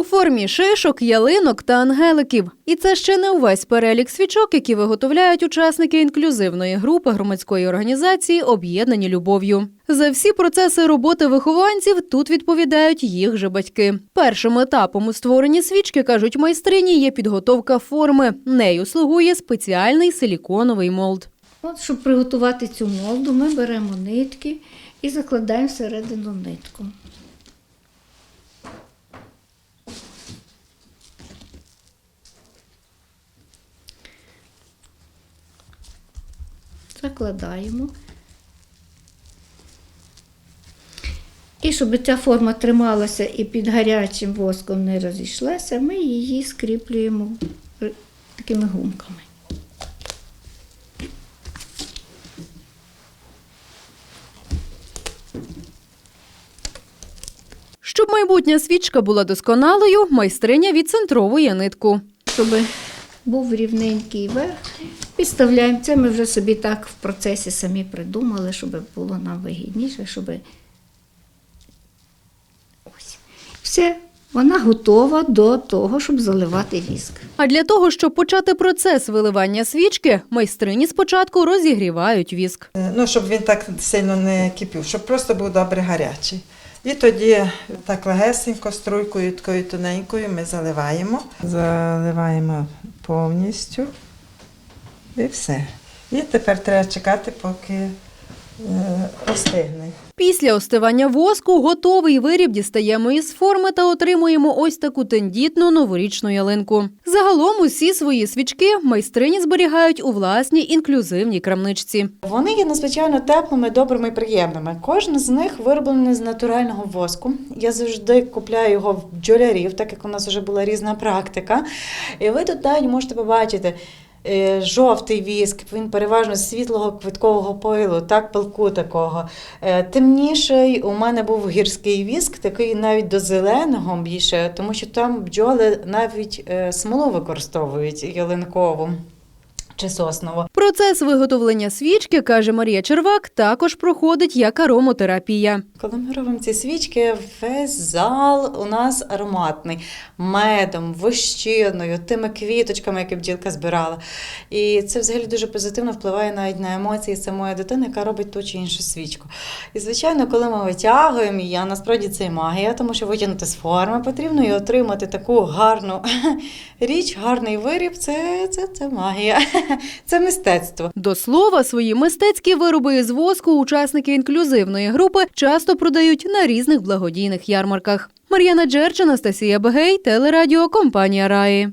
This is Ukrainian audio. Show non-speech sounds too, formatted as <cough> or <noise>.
У формі шишок, ялинок та ангеликів. І це ще не увесь перелік свічок, які виготовляють учасники інклюзивної групи громадської організації Об'єднані любов'ю. За всі процеси роботи вихованців тут відповідають їх же батьки. Першим етапом у створенні свічки кажуть майстрині є підготовка форми. Нею слугує спеціальний силіконовий молд. От, щоб приготувати цю молду, ми беремо нитки і закладаємо всередину нитку. Закладаємо. І щоб ця форма трималася і під гарячим воском не розійшлася, ми її скріплюємо такими гумками. Щоб майбутня свічка була досконалою, майстриня відцентровує нитку. щоб був рівненький верх. Підставляємо це. Ми вже собі так в процесі самі придумали, щоб було нам вигідніше, щоб ось. Все, вона готова до того, щоб заливати віск. А для того, щоб почати процес виливання свічки, майстрині спочатку розігрівають віск. Е, Ну, щоб він так сильно не кипів, щоб просто був добре гарячий. І тоді так легесенько, струйкою такою тоненькою ми заливаємо. Заливаємо повністю. І все. І тепер треба чекати, поки е, остигне. Після остивання воску готовий виріб дістаємо із форми та отримуємо ось таку тендітну новорічну ялинку. Загалом усі свої свічки майстрині зберігають у власній інклюзивній крамничці. Вони є надзвичайно теплими, добрими і приємними. Кожен з них вироблений з натурального воску. Я завжди купляю його в бджолярів, так як у нас вже була різна практика. І ви тут навіть можете побачити. Е, Жовтий віск, він переважно з світлого квиткового пилу, так, пилку такого. Е, Темніший у мене був гірський віск, такий навіть до зеленого більше, тому що там бджоли навіть е, смолу використовують ялинкову чи соснову. Процес виготовлення свічки, каже Марія Червак, також проходить як аромотерапія. Коли ми робимо ці свічки, весь зал у нас ароматний медом, вощиною, тими квіточками, які бджілка збирала. І це взагалі дуже позитивно впливає навіть на емоції самої дитини, яка робить ту чи іншу свічку. І звичайно, коли ми витягуємо її, а насправді це і магія, тому що витягнути з форми потрібно і отримати таку гарну <laughs> річ, гарний виріб це, це, це магія, <laughs> це мистецтво. До слова, свої мистецькі вироби із воску учасники інклюзивної групи часто продають на різних благодійних ярмарках. Мар'яна Джерч, Анастасія Бегей, телерадіо компанія Раї.